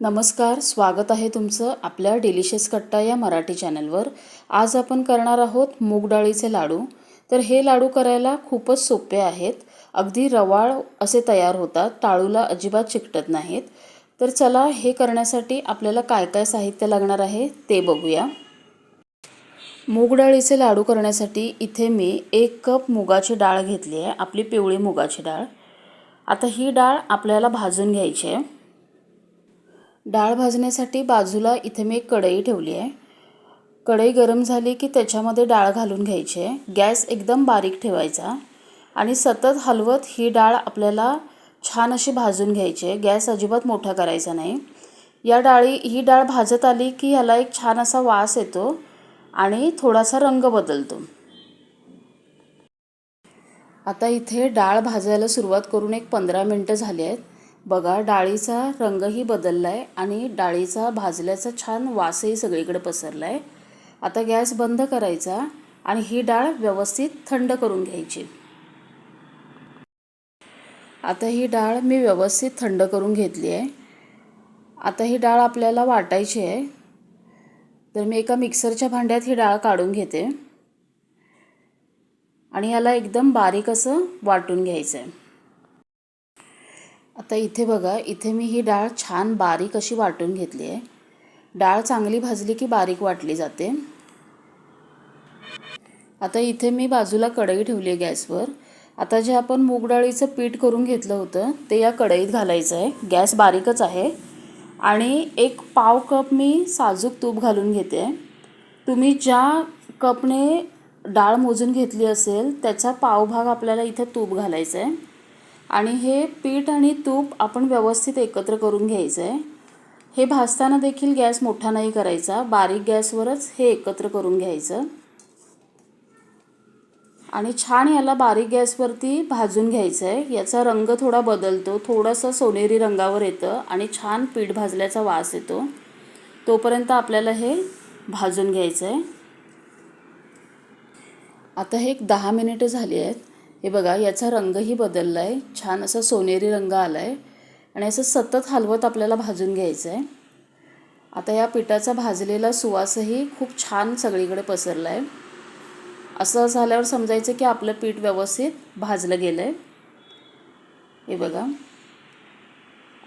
नमस्कार स्वागत आहे तुमचं आपल्या डिलिशियस कट्टा या मराठी चॅनलवर. आज आपण करणार आहोत मूगडाळीचे लाडू. तर हे लाडू करायला खूपच सोपे आहेत. अगदी रवाळ असे तयार होतात टाळूला अजिबात चिकटत नाहीत. तर चला हे करण्यासाठी आपल्याला काय काय साहित्य लागणार आहे ते बघूया. मूगडाळीचे लाडू करण्यासाठी इथे मी एक कप मुगाची डाळ घेतली आहे आपली पिवळी मुगाची डाळ. आता ही डाळ आपल्याला भाजून घ्यायची आहे. डाळ भाजण्यासाठी बाजूला इथे मी एक कढई ठेवली आहे. कढई गरम झाली की त्याच्यामध्ये डाळ घालून घ्यायची आहे. गॅस एकदम बारीक ठेवायचा. आणि सतत हलवत ही डाळ आपल्याला छान अशी भाजून घ्यायची आहे. गॅस अजिबात मोठा करायचा नाही. या डाळी ही डाळ भाजत आली की ह्याला एक छान असा वास येतो आणि थोडासा रंग बदलतो. आता इथे डाळ भाजायला सुरुवात करून एक पंधरा मिनटं झाली आहेत. बघा डाळीचा रंगही बदलला आहे आणि डाळीचा भाजल्याचा छान वासही सगळीकडे पसरला आहे आता गॅस बंद करायचा आणि ही डाळ व्यवस्थित थंड करून घ्यायची. आता ही डाळ मी व्यवस्थित थंड करून घेतली आहे. आता ही डाळ आपल्याला वाटायची आहे. तर मी एका मिक्सरच्या भांड्यात ही डाळ काढून घेते. आणि याला एकदम बारीक असं वाटून घ्यायचं आहे आता इथे बघा इथे मी ही डाळ छान बारीक अशी वाटून घेतली आहे. डाळ चांगली भाजली की बारीक वाटली जाते. आता इथे मी बाजूला कढई ठेवली आहे गॅसवर. आता जे आपण मूग डाळीचं पीठ करून घेतलं होतं ते या कढईत घालायचं आहे. गॅस बारीकच आहे. आणि एक पाव कप मी साजूक तूप घालून घेते. तुम्ही ज्या कपने डाळ मोजून घेतली असेल त्याचा पावभाग आपल्याला इथे तूप घालायचं आहे. आणि हे पीठ आणि तूप आपण व्यवस्थित एकत्र करून घ्यायचं आहे हे भाजताना देखील गॅस मोठा नाही करायचा. बारीक गॅसवरच हे एकत्र करून घ्यायचं. आणि छान याला बारीक गॅसवरती भाजून घ्यायचं आहे याचा रंग थोडा बदलतो. थोडासा सोनेरी रंगावर येतं आणि छान पीठ भाजल्याचा वास येतो. तोपर्यंत आपल्याला हे भाजून घ्यायचं आहे आता हे एक दहा मिनिटं झाली आहेत. हे बघा याचा रंगही बदलला आहे छान असा सोनेरी रंग आला आहे आणि असं सतत हलवत आपल्याला भाजून घ्यायचं आहे आता या पिठाचा भाजलेला सुवासही खूप छान सगळीकडे पसरला आहे असं झाल्यावर समजायचं की आपलं पीठ व्यवस्थित भाजलं गेलं आहे हे बघा.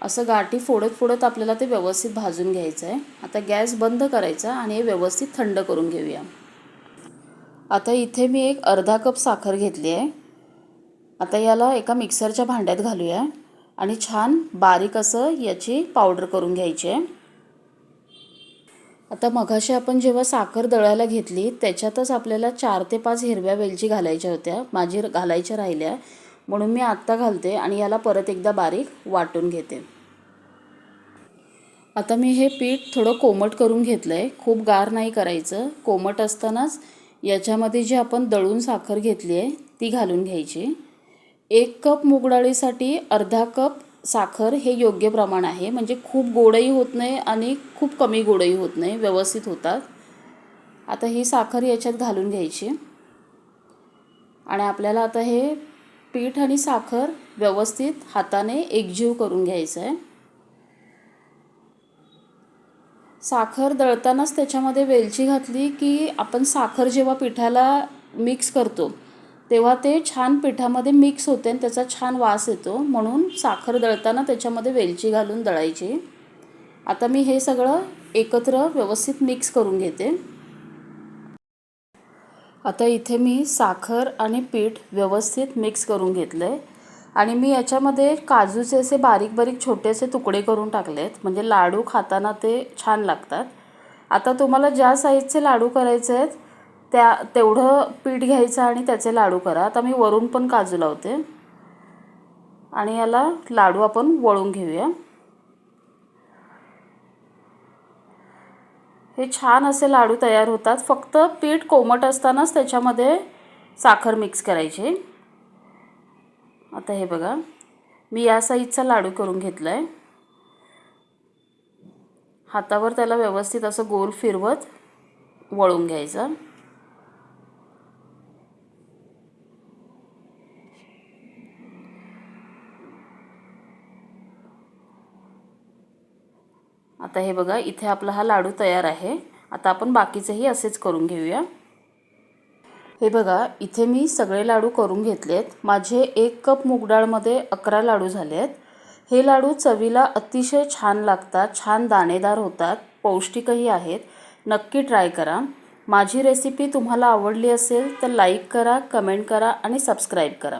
असं गाठी फोडत फोडत आपल्याला ते व्यवस्थित भाजून घ्यायचं आहे आता गॅस बंद करायचा आणि हे व्यवस्थित थंड करून घेऊया. आता इथे मी एक अर्धा कप साखर घेतली आहे आता याला एका मिक्सरच्या भांड्यात घालूया आणि छान बारीक असं याची पावडर करून घ्यायची आहे. आता मघाशी आपण जेव्हा साखर दळायला घेतली त्याच्यातच आपल्याला चार ते पाच हिरव्या वेलची घालायच्या होत्या माझी घालायच्या राहिल्या. म्हणून मी आत्ता घालते आणि याला परत एकदा बारीक वाटून घेते. आता मी हे पीठ थोडं कोमट करून घेतलं आहे खूप गार नाही करायचं. कोमट असतानाच याच्यामध्ये जी आपण दळून साखर घेतली आहे ती घालून घ्यायची. एक कप मुगडाळीसाठी अर्धा कप साखर हे योग्य प्रमाण आहे. म्हणजे खूप गोडही होत नाही आणि खूप कमी गोडही होत नाही व्यवस्थित होतात. आता ही साखर याच्यात घालून घ्यायची. आणि आपल्याला आता हे पीठ आणि साखर व्यवस्थित हाताने एकजीव करून घ्यायचं आहे साखर दळतानाच त्याच्यामध्ये वेलची घातली की आपण साखर जेव्हा पिठाला मिक्स करतो तेव्हा ते छान पिठामध्ये मिक्स होते आणि त्याचा छान वास येतो. म्हणून साखर दळताना त्याच्यामध्ये वेलची घालून दळायची. आता मी हे सगळं एकत्र व्यवस्थित मिक्स करून घेते. आता इथे मी साखर आणि पीठ व्यवस्थित मिक्स करून घेतलं आहे आणि मी याच्यामध्ये काजूचे असे बारीक बारीक छोटेसे तुकडे करून टाकलेत. म्हणजे लाडू खाताना ते छान लागतात. आता तुम्हाला ज्या साईजचे लाडू करायचे आहेत त्या तेवढं पीठ घ्यायचं आणि त्याचे लाडू करा. आता मी वरून पण काजू लावते. आणि याला लाडू आपण वळून घेऊया. हे छान असे लाडू तयार होतात. फक्त पीठ कोमट असतानाच त्याच्यामध्ये साखर मिक्स करायची. आता हे बघा. मी या साईजचा लाडू करून घेतला आहे हातावर त्याला व्यवस्थित असं गोल फिरवत वळून घ्यायचं. आता हे बघा इथे आपला हा लाडू तयार आहे. आता आपण बाकीचेही असेच करून घेऊया. हे बघा इथे मी सगळे लाडू करून घेतलेत. माझे एक कप मूगडाळमध्ये अकरा लाडू झाले आहेत हे लाडू चवीला अतिशय छान लागतात छान दाणेदार होतात पौष्टिकही आहेत. नक्की ट्राय करा. माझी रेसिपी तुम्हाला आवडली असेल तर लाईक करा कमेंट करा आणि सबस्क्राईब करा.